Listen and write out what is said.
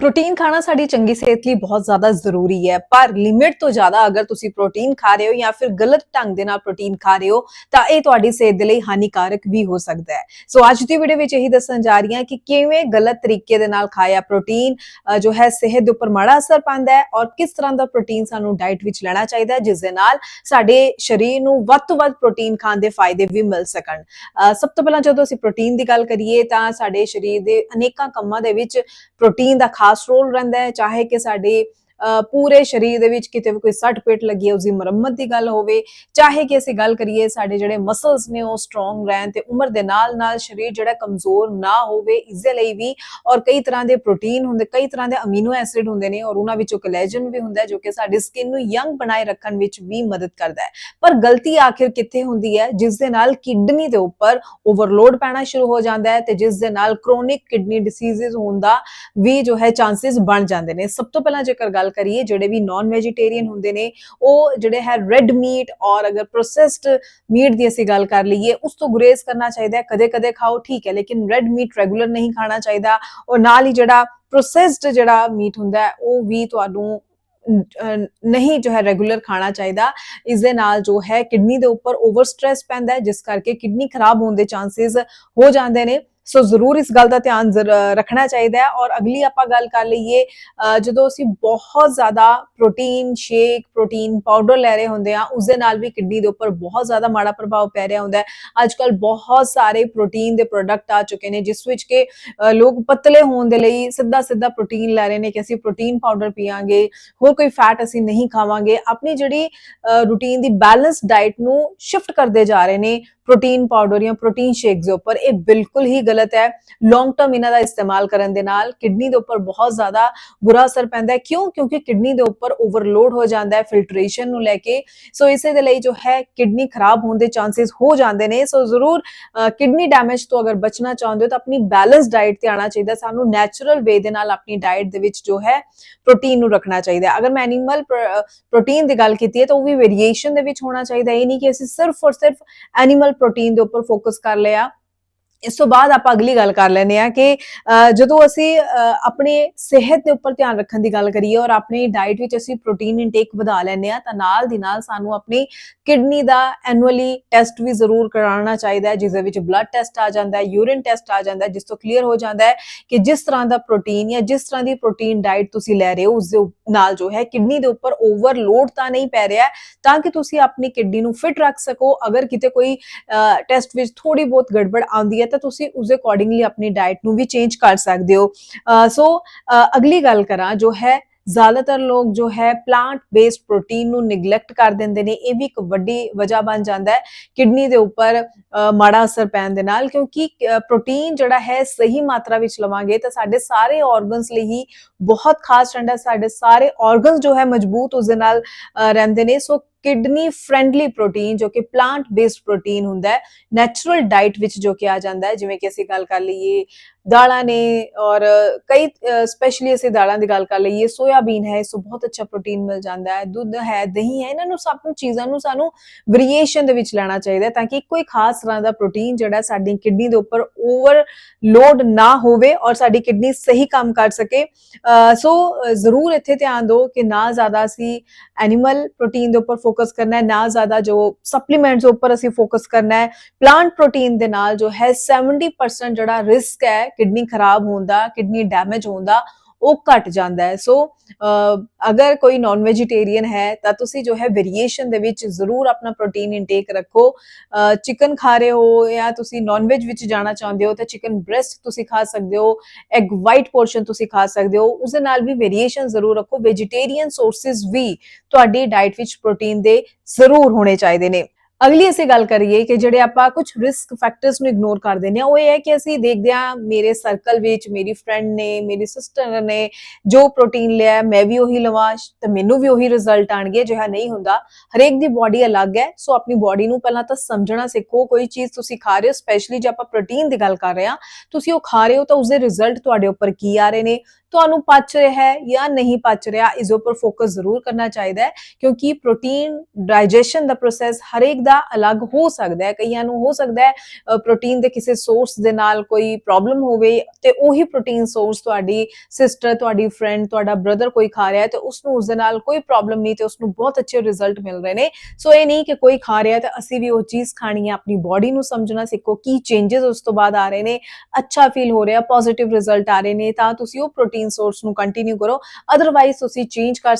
Protein ਖਾਣਾ ਸਾਡੀ ਚੰਗੀ ਸਿਹਤ ਲਈ ਬਹੁਤ ਜ਼ਿਆਦਾ ਜ਼ਰੂਰੀ ਹੈ। ਪਰ ਲਿਮਿਟ ਤੋਂ ਜ਼ਿਆਦਾ ਅਗਰ ਤੁਸੀਂ ਪ੍ਰੋਟੀਨ ਖਾ ਰਹੇ ਹੋ ਜਾਂ ਫਿਰ ਗਲਤ ਢੰਗ ਦੇ ਨਾਲ ਪ੍ਰੋਟੀਨ ਖਾ ਰਹੇ ਹੋ, ਤਾਂ ਇਹ ਤੁਹਾਡੀ ਸਿਹਤ ਦੇ ਲਈ ਹਾਨੀਕਾਰਕ ਵੀ ਹੋ ਸਕਦਾ ਹੈ। ਸੋ ਅੱਜ ਦੀ ਵੀਡੀਓ ਵਿੱਚ ਇਹੀ ਦੱਸਣ ਜਾ ਰਹੀ ਹਾਂ ਕਿ ਕਿਵੇਂ ਗਲਤ ਤਰੀਕੇ ਦੇ ਨਾਲ ਖਾਇਆ ਪ੍ਰੋਟੀਨ ਜੋ ਹੈ ਸਿਹਤ ਦੇ ਉੱਪਰ ਮਾੜਾ ਅਸਰ ਪਾਉਂਦਾ ਹੈ ਔਰ ਕਿਸ ਤਰ੍ਹਾਂ ਦਾ ਪ੍ਰੋਟੀਨ ਸਾਨੂੰ ਡਾਈਟ ਵਿੱਚ ਲੈਣਾ ਚਾਹੀਦਾ ਹੈ ਜਿਸ ਦੇ ਨਾਲ ਸਾਡੇ ਸਰੀਰ ਨੂੰ ਵੱਧ ਤੋਂ ਵੱਧ ਪ੍ਰੋਟੀਨ ਖਾਣ ਦੇ ਫਾਇਦੇ ਵੀ ਮਿਲ ਸਕਣ। ਸਭ ਤੋਂ ਪਹਿਲਾਂ ਜਦੋਂ ਅਸੀਂ ਪ੍ਰੋਟੀਨ ਦੀ ਗੱਲ ਕਰੀਏ ਤਾਂ ਸਾਡੇ ਸਰੀਰ ਦੇ ਅਨੇਕਾਂ ਕੰਮਾਂ ਦੇ ਵਿੱਚ ਪ੍ਰੋਟੀਨ ਦਾ ਖਾਸ ਰੋਲ ਰਹਿੰਦਾ ਹੈ ਚਾਹੇ ਕਿ ਸਾਡੇ ਪੂਰੇ ਸਰੀਰ ਦੇ ਵਿੱਚ ਕਿਤੇ ਵੀ ਕੋਈ ਸੱਟ ਪੇਟ ਲੱਗੀ ਹੈ ਉਸ ਦੀ ਮੁਰੰਮਤ ਦੀ ਗੱਲ ਹੋਵੇ, ਚਾਹੇ ਕਿ ਅਸੀਂ ਗੱਲ ਕਰੀਏ ਸਾਡੇ ਜਿਹੜੇ ਮਸਲਸ ਨੇ ਉਹ ਸਟਰੋਂਗ ਰਹਿਣ ਤੇ ਉਮਰ ਦੇ ਨਾਲ ਨਾਲ ਸਰੀਰ ਜਿਹੜਾ ਕਮਜ਼ੋਰ ਨਾ ਹੋਵੇ ਇਸ ਦੇ ਲਈ ਵੀ ਔਰ ਕਈ ਤਰ੍ਹਾਂ ਦੇ ਪ੍ਰੋਟੀਨ ਹੁੰਦੇ, ਕਈ ਤਰ੍ਹਾਂ ਦੇ ਅਮੀਨੋ ਐਸਿਡ ਹੁੰਦੇ ਨੇ ਔਰ ਉਹਨਾਂ ਵਿੱਚੋਂ ਕੋਲੇਜਨ ਵੀ ਹੁੰਦਾ ਜੋ ਕਿ ਸਾਡੀ ਸਕਿਨ ਨੂੰ ਯੰਗ ਬਣਾਏ ਰੱਖਣ ਵਿੱਚ ਵੀ ਮਦਦ ਕਰਦਾ ਹੈ। ਪਰ ਗਲਤੀ ਆਖਿਰ ਕਿੱਥੇ ਹੁੰਦੀ ਹੈ? ਜਿਸ ਦੇ ਨਾਲ ਕਿਡਨੀ ਦੇ ਉੱਪਰ ਓਵਰਲੋਡ ਪੈਣਾ ਸ਼ੁਰੂ ਹੋ ਜਾਂਦਾ ਹੈ ਤੇ ਜਿਸ ਦੇ ਨਾਲ ਕ੍ਰੋਨਿਕ ਕਿਡਨੀ ਡਿਸੀਜ਼ਸ ਹੋਣ ਦਾ ਵੀ ਜੋ ਹੈ ਚਾਂਸਸ ਬਣ ਜਾਂਦੇ ਨੇ। ਸਭ ਤੋਂ ਪਹਿਲਾਂ ਜੇਕਰ ਗੱਲ ਕਰੀਏ ਜਿਹੜੇ ਵੀ ਨਾਨ ਵੈਜੀਟੇਰੀਅਨ ਹੁੰਦੇ ਨੇ ਉਹ ਜਿਹੜੇ ਹੈ ਰੈੱਡ ਮੀਟ ਔਰ ਅਗਰ ਪ੍ਰੋਸੈਸਡ ਮੀਟ ਦੀ ਅਸੀਂ ਗੱਲ ਕਰ ਲਈਏ ਉਸ ਤੋਂ ਗੁਰੇਜ਼ ਕਰਨਾ ਚਾਹੀਦਾ ਹੈ ਕਦੇ ਕਦੇ ਖਾਓ ਠੀਕ ਹੈ ਲੇਕਿਨ ਰੈੱਡ ਮੀਟ ਰੈਗੂਲਰ ਨਹੀਂ ਖਾਣਾ ਚਾਹੀਦਾ ਔਰ ਨਾਲ ਹੀ ਜਿਹੜਾ ਪ੍ਰੋਸੈਸਡ ਜਿਹੜਾ ਮੀਟ ਹੁੰਦਾ ਹੈ ਉਹ ਵੀ ਤੁਹਾਨੂੰ ਅਹ, ਨਹੀਂ ਜੋ ਹੈ ਰੈਗੂਲਰ ਖਾਣਾ ਚਾਹੀਦਾ। ਇਸ ਦੇ ਨਾਲ ਜੋ ਹੈ ਕਿਡਨੀ ਦੇ ਉੱਪਰ ਓਵਰ ਸਟ੍ਰੈਸ ਪੈਂਦਾ ਹੈ ਜਿਸ ਕਰਕੇ ਕਿਡਨੀ ਖਰਾਬ ਹੋਣ ਦੇ ਚਾਂਸਸ ਹੋ ਜਾਂਦੇ ਨੇ। ਸੋ ਜ਼ਰੂਰ ਇਸ ਗੱਲ ਦਾ ਧਿਆਨ ਰੱਖਣਾ ਚਾਹੀਦਾ ਹੈ ਔਰ ਅਗਲੀ ਆਪਾਂ ਗੱਲ ਕਰ ਲਈਏ ਜਦੋਂ ਅਸੀਂ ਬਹੁਤ ਜ਼ਿਆਦਾ ਪ੍ਰੋਟੀਨ ਸ਼ੇਕ, ਪ੍ਰੋਟੀਨ ਪਾਊਡਰ ਲੈ ਰਹੇ ਹੁੰਦੇ ਆ ਉਸ ਦੇ ਨਾਲ ਵੀ ਕਿਡਨੀ ਦੇ ਉੱਪਰ ਬਹੁਤ ਜ਼ਿਆਦਾ ਮਾੜਾ ਪ੍ਰਭਾਵ ਪੈ ਰਿਹਾ ਹੁੰਦਾ ਹੈ। ਅੱਜ ਕੱਲ ਬਹੁਤ ਸਾਰੇ ਪ੍ਰੋਟੀਨ ਦੇ ਪ੍ਰੋਡਕਟ ਆ ਚੁੱਕੇ ਨੇ, ਜਿਸ ਵਿੱਚ ਕਿ ਲੋਕ ਪਤਲੇ ਹੋਣ ਦੇ ਲਈ ਸਿੱਧਾ ਸਿੱਧਾ ਪ੍ਰੋਟੀਨ ਲੈ ਰਹੇ ਨੇ ਕਿ ਅਸੀਂ ਪ੍ਰੋਟੀਨ ਪਾਊਡਰ ਪੀਵਾਂਗੇ, ਹੋਰ ਕੋਈ ਫੈਟ ਅਸੀਂ ਨਹੀਂ ਖਾਵਾਂਗੇ। ਆਪਣੀ ਜਿਹੜੀ ਰੂਟੀਨ ਦੀ ਬੈਲੈਂਸ ਡਾਈਟ ਨੂੰ ਸ਼ਿਫਟ ਕਰਦੇ ਜਾ ਰਹੇ ਨੇ ਪ੍ਰੋਟੀਨ ਪਾਊਡਰ ਜਾਂ ਪ੍ਰੋਟੀਨ ਸ਼ੇਕਸ ਦੇ ਉੱਪਰ, ਇਹ ਬਿਲਕੁਲ ਹੀ ਗਲਤ ਹੈ। ਲੌਂਗ ਟਰਮ ਇਹਨਾਂ ਦਾ ਇਸਤੇਮਾਲ ਕਰਨ ਦੇ ਨਾਲ ਕਿਡਨੀ ਦੇ ਉੱਪਰ ਬਹੁਤ ਜ਼ਿਆਦਾ ਬੁਰਾ ਅਸਰ ਪੈਂਦਾ ਹੈ। ਕਿਉਂ? ਕਿਉਂਕਿ ਕਿਡਨੀ ਦੇ ਉੱਪਰ ਓਵਰਲੋਡ ਹੋ ਜਾਂਦਾ ਹੈ ਫਿਲਟਰੇਸ਼ਨ ਨੂੰ ਲੈ ਕੇ। ਸੋ ਇਸੇ ਦੇ ਲਈ ਜੋ ਹੈ, ਕਿਡਨੀ ਖਰਾਬ ਹੋਣ ਦੇ ਚਾਂਸਸ ਹੋ ਜਾਂਦੇ ਨੇ। ਸੋ ਜ਼ਰੂਰ ਕਿਡਨੀ ਡੈਮੇਜ ਤੋਂ ਅਗਰ ਬਚਣਾ ਚਾਹੁੰਦੇ ਹੋ ਤਾਂ ਆਪਣੀ ਬੈਲੈਂਸ ਡਾਈਟ ਤੇ ਆਣਾ ਚਾਹੀਦਾ। ਸਾਨੂੰ ਨੈਚੁਰਲ ਵੇ ਦੇ ਨਾਲ ਆਪਣੀ ਡਾਈਟ ਦੇ ਵਿੱਚ ਜੋ ਹੈ ਪ੍ਰੋਟੀਨ ਨੂੰ ਰੱਖਣਾ ਚਾਹੀਦਾ ਅਗਰ ਮੈਂ ਐਨੀਮਲ ਪ੍ਰੋਟੀਨ ਦੀ ਗੱਲ ਕੀਤੀ ਹੈ ਤਾਂ ਉਹ ਵੀ ਵੇਰੀਏਸ਼ਨ ਦੇ ਵਿੱਚ ਹੋਣਾ ਚਾਹੀਦਾ ਇਹ ਨਹੀਂ ਕਿ ਅਸੀਂ ਸਿਰਫ ਔਰ ਸਿਰਫ ਐਨੀਮਲ ਪ੍ਰੋਟੀਨ ਦੇ ਉੱਪਰ ਫੋਕਸ ਕਰ ਲਿਆ। ਇਸ ਤੋਂ ਬਾਅਦ ਆਪਾਂ ਅਗਲੀ ਗੱਲ ਕਰ ਲੈਂਦੇ ਆ ਕਿ ਜਦੋਂ ਅਸੀਂ ਆਪਣੇ ਸਿਹਤ ਦੇ ਉੱਪਰ ਧਿਆਨ ਰੱਖਣ ਦੀ ਗੱਲ ਕਰੀਏ ਔਰ ਆਪਣੀ ਡਾਈਟ ਵਿੱਚ ਅਸੀਂ ਪ੍ਰੋਟੀਨ ਇਨਟੇਕ ਵਧਾ ਲੈਂਦੇ ਆ ਤਾਂ ਨਾਲ ਦੀ ਨਾਲ ਸਾਨੂੰ ਆਪਣੀ ਕਿਡਨੀ ਦਾ ਐਨੂਅਲੀ ਟੈਸਟ ਵੀ ਜ਼ਰੂਰ ਕਰਾਉਣਾ ਚਾਹੀਦਾ ਹੈ ਜਿਸ ਦੇ ਵਿੱਚ ਬਲੱਡ ਟੈਸਟ ਆ ਜਾਂਦਾ ਹੈ ਯੂਰਿਨ ਟੈਸਟ ਆ ਜਾਂਦਾ ਹੈ, ਜਿਸ ਤੋਂ ਕਲੀਅਰ ਹੋ ਜਾਂਦਾ ਹੈ ਕਿ ਜਿਸ ਤਰ੍ਹਾਂ ਦਾ ਪ੍ਰੋਟੀਨ ਜਾਂ ਜਿਸ ਤਰ੍ਹਾਂ ਦੀ ਪ੍ਰੋਟੀਨ ਡਾਈਟ ਤੁਸੀਂ ਲੈ ਰਹੇ ਹੋ, ਉਸ ਦੇ ਨਾਲ ਜੋ ਹੈ ਕਿਡਨੀ ਦੇ ਉੱਪਰ ਓਵਰਲੋਡ ਤਾਂ ਨਹੀਂ ਪੈ ਰਿਹਾ ਤਾਂ ਕਿ ਤੁਸੀਂ ਆਪਣੀ ਕਿਡਨੀ ਨੂੰ ਫਿਟ ਰੱਖ ਸਕੋ, ਅਗਰ ਕਿਤੇ ਕੋਈ ਟੈਸਟ ਵਿੱਚ ਥੋੜੀ ਬਹੁਤ ਗੜਬੜ ਆਉਂਦੀ ਹੈ ਤਾਂ ਤੁਸੀਂ ਉਸ ਅਕੋਰਡਿੰਗਲੀ ਆਪਣੀ ਡਾਈਟ ਨੂੰ ਵੀ ਚੇਂਜ ਕਰ ਸਕਦੇ ਹੋ। ਸੋ ਅਗਲੀ ਗੱਲ ਕਰਾਂ ਜੋ ਹੈ, ਜ਼ਿਆਦਾਤਰ ਲੋਕ ਜੋ ਹੈ ਪਲਾਂਟ ਬੇਸਡ ਪ੍ਰੋਟੀਨ ਨੂੰ ਨਿਗਲੈਕਟ ਕਰ ਦਿੰਦੇ ਨੇ। ਇਹ ਵੀ ਇੱਕ ਵੱਡੀ ਵਜ੍ਹਾ ਬਣ ਜਾਂਦਾ ਹੈ ਕਿਡਨੀ ਦੇ ਉੱਪਰ ਮਾੜਾ ਅਸਰ ਪੈਣ ਦੇ ਨਾਲ ਕਿਉਂਕਿ ਪ੍ਰੋਟੀਨ ਜਿਹੜਾ ਹੈ ਸਹੀ ਮਾਤਰਾ ਵਿੱਚ ਲਵਾਂਗੇ ਤਾਂ ਸਾਡੇ ਸਾਰੇ ਆਰਗਨਸ ਲਈ ਹੀ ਬਹੁਤ ਖਾਸ ਰਹਿੰਦਾ ਸਾਡੇ ਸਾਰੇ ਆਰਗਨਸ ਜੋ ਹੈ ਮਜ਼ਬੂਤ ਉਸ ਦੇ ਨਾਲ ਰਹਿੰਦੇ ਨੇ। ਸੋ ਕਿਡਨੀ ਫ੍ਰੈਂਡਲੀ ਪ੍ਰੋਟੀਨ ਜੋ ਕਿ ਪਲਾਂਟ ਬੇਸਡ ਪ੍ਰੋਟੀਨ ਹੁੰਦਾ ਹੈ ਨੈਚੁਰਲ ਡਾਈਟ ਵਿੱਚ ਜੋ ਕਿ ਆ ਜਾਂਦਾ ਹੈ, ਜਿਵੇਂ ਕਿ ਅਸੀਂ ਗੱਲ ਕਰ ਲਈਏ ਦਾਲਾਂ ਨੇ ਔਰ ਕਈ ਸਪੈਸ਼ਲੀ ਅਸੀਂ ਦਾਲਾਂ ਦੀ ਗੱਲ ਕਰ ਲਈਏ ਸੋਇਆਬੀਨ ਹੈ, ਇਸ ਤੋਂ ਬਹੁਤ ਅੱਛਾ ਪ੍ਰੋਟੀਨ ਮਿਲ ਜਾਂਦਾ ਹੈ, ਦੁੱਧ ਹੈ, ਦਹੀਂ ਹੈ, ਇਹਨਾਂ ਨੂੰ ਸਭ ਨੂੰ ਚੀਜ਼ਾਂ ਨੂੰ ਸਾਨੂੰ ਵੇਰੀਏਸ਼ਨ ਦੇ ਵਿੱਚ ਲੈਣਾ ਚਾਹੀਦਾ ਤਾਂ ਕਿ ਇੱਕੋ ਹੀ ਖਾਸ ਤਰ੍ਹਾਂ ਦਾ ਪ੍ਰੋਟੀਨ ਜਿਹੜਾ ਸਾਡੀ ਕਿਡਨੀ ਦੇ ਉੱਪਰ ਓਵਰ ਲੋਡ ਨਾ ਹੋਵੇ ਔਰ ਸਾਡੀ ਕਿਡਨੀ ਸਹੀ ਕੰਮ ਕਰ ਸਕੇ। ਸੋ ਜ਼ਰੂਰ ਇੱਥੇ ਧਿਆਨ ਦਿਓ ਕਿ ਨਾ ਜ਼ਿਆਦਾ ਅਸੀਂ ਐਨੀਮਲ ਪ੍ਰੋਟੀਨ ਦੇ ਉੱਪਰ ਫੋਕਸ ਕਰਨਾ ਹੈ ਨਾ ਜ਼ਿਆਦਾ ਜੋ ਸਪਲੀਮੈਂਟਸ ਉੱਪਰ ਅਸੀਂ ਫੋਕਸ ਕਰਨਾ ਹੈ ਪਲਾਂਟ ਪ੍ਰੋਟੀਨ ਦੇ ਨਾਲ ਜੋ ਹੈ 70% ਜਿਹੜਾ ਰਿਸਕ ਹੈ, ਕਿਡਨੀ ਖਰਾਬ ਹੋਣ ਦਾ, ਕਿਡਨੀ ਡੈਮੇਜ ਹੋਣ ਦਾ ਉਹ ਘਟ ਜਾਂਦਾ ਹੈ। ਸੋ ਅਗਰ ਕੋਈ ਨਾਨ ਵੈਜੀਟੇਰੀਅਨ ਹੈ, ਤਾਂ ਤੁਸੀਂ ਜੋ ਹੈ ਵੇਰੀਏਸ਼ਨ ਦੇ ਵਿੱਚ ਜ਼ਰੂਰ ਆਪਣਾ ਪ੍ਰੋਟੀਨ ਇਨਟੇਕ ਰੱਖੋ। ਚਿਕਨ ਖਾ ਰਹੇ ਹੋ ਜਾਂ ਤੁਸੀਂ ਨਾਨ ਵੈਜ ਵਿੱਚ ਜਾਣਾ ਚਾਹੁੰਦੇ ਹੋ, ਤਾਂ ਚਿਕਨ ਬ੍ਰੈਸਟ ਤੁਸੀਂ ਖਾ ਸਕਦੇ ਹੋ ਐਗ ਵਾਈਟ ਪੋਰਸ਼ਨ ਤੁਸੀਂ ਖਾ ਸਕਦੇ ਹੋ। ਉਸ ਦੇ ਨਾਲ ਵੀ ਵੇਰੀਏਸ਼ਨ ਜ਼ਰੂਰ ਰੱਖੋ। ਵੈਜੀਟੇਰੀਅਨ ਸੋਰਸਸ ਵੀ ਤੁਹਾਡੀ ਡਾਈਟ ਵਿੱਚ ਪ੍ਰੋਟੀਨ ਦੇ ਜ਼ਰੂਰ ਹੋਣੇ ਚਾਹੀਦੇ ਨੇ। ਅਗਲੀ ਅਸੀਂ ਗੱਲ ਕਰੀਏ ਕਿ ਜਿਹੜੇ ਆਪਾਂ ਕੁਝ ਰਿਸਕ ਫੈਕਟਰਸ ਨੂੰ ਇਗਨੋਰ ਕਰ ਦਿੰਦੇ ਆ ਉਹ ਇਹ ਹੈ ਕਿ ਅਸੀਂ ਦੇਖਦੇ ਆ ਮੇਰੇ ਸਰਕਲ ਵਿੱਚ ਮੇਰੀ ਫਰੈਂਡ ਨੇ, ਮੇਰੀ ਸਿਸਟਰ ਨੇ ਜੋ ਪ੍ਰੋਟੀਨ ਲਿਆ, ਮੈਂ ਵੀ ਉਹੀ ਲਵਾਂ, ਤੇ ਮੈਨੂੰ ਵੀ ਉਹੀ ਰਿਜ਼ਲਟ ਆਣਗੇ ਜਿਹੜਾ ਨਹੀਂ ਹੁੰਦਾ। ਹਰੇਕ ਦੀ ਬਾਡੀ ਅਲੱਗ ਹੈ, ਸੋ ਆਪਣੀ ਬਾਡੀ ਨੂੰ ਪਹਿਲਾਂ ਤਾਂ ਸਮਝਣਾ ਸਿੱਖੋ, ਕੋਈ ਚੀਜ਼ ਤੁਸੀਂ ਖਾ ਰਹੇ ਹੋ ਸਪੈਸ਼ਲੀ ਜੇ ਆਪਾਂ ਪ੍ਰੋਟੀਨ ਦੀ ਗੱਲ ਕਰ ਰਹੇ ਹਾਂ, ਤੁਸੀਂ ਉਹ ਖਾ ਰਹੇ ਹੋ ਤਾਂ ਉਸਦੇ ਰਿਜ਼ਲਟ ਤੁਹਾਡੇ ਉੱਪਰ ਕੀ ਆ ਰਹੇ ਨੇ ਤੁਹਾਨੂੰ ਪਚ ਰਿਹਾ ਹੈ ਜਾਂ ਨਹੀਂ ਪਚ ਰਿਹਾ ਇਸ ਉੱਪਰ ਫੋਕਸ ਜ਼ਰੂਰ ਕਰਨਾ ਚਾਹੀਦਾ ਹੈ ਕਿਉਂਕਿ ਪ੍ਰੋਟੀਨ ਡਾਈਜੈਸ਼ਨ ਦਾ ਪ੍ਰੋਸੈਸ ਹਰੇਕ ਦਾ ਅਲੱਗ ਹੋ ਸਕਦਾ ਹੈ ਕਈਆਂ ਨੂੰ ਹੋ ਸਕਦਾ ਹੈ ਪ੍ਰੋਟੀਨ ਦੇ ਕਿਸੇ ਸੋਰਸ ਦੇ ਨਾਲ ਕੋਈ ਪ੍ਰੋਬਲਮ ਹੋਵੇ ਤੇ ਉਹੀ ਪ੍ਰੋਟੀਨ ਸੋਰਸ ਤੁਹਾਡੀ ਸਿਸਟਰ ਤੁਹਾਡੀ ਫਰੈਂਡ ਤੁਹਾਡਾ ਬ੍ਰਦਰ ਕੋਈ ਖਾ ਰਿਹਾ ਹੈ ਤੇ ਉਸ ਨੂੰ ਉਸ ਦੇ ਨਾਲ ਕੋਈ ਪ੍ਰੋਬਲਮ ਨਹੀਂ ਤੇ ਉਸ ਨੂੰ ਬਹੁਤ ਅੱਛੇ ਰਿਜ਼ਲਟ ਮਿਲ ਰਹੇ ਨੇ ਸੋ ਇਹ ਨਹੀਂ ਕਿ ਕੋਈ ਖਾ ਰਿਹਾ ਤਾਂ ਅਸੀਂ ਵੀ ਉਹ ਚੀਜ਼ ਖਾਣੀ ਹੈ ਆਪਣੀ ਬਾਡੀ ਨੂੰ ਸਮਝਣਾ ਸਿੱਖੋ ਕੀ ਚੇਂजेस ਉਸ ਤੋਂ ਬਾਅਦ ਆ ਰਹੇ ਨੇ ਅੱਛਾ ਫੀਲ ਹੋ ਰਿਹਾ ਪੋਜ਼ਿਟਿਵ ਰਿਜ਼ਲਟ ਆ ਰਹੇ ਨੇ ਤਾਂ ਤੁਸੀਂ ਉਹ ਪ੍ਰੋਟੀਨ ਸੋਰਸ ਨੂੰ ਕੰਟੀਨਿਊ ਕਰੋ ਅਦਰਵਾਈਜ਼ ਤੁਸੀਂ ਚੇਂਜ ਕਰ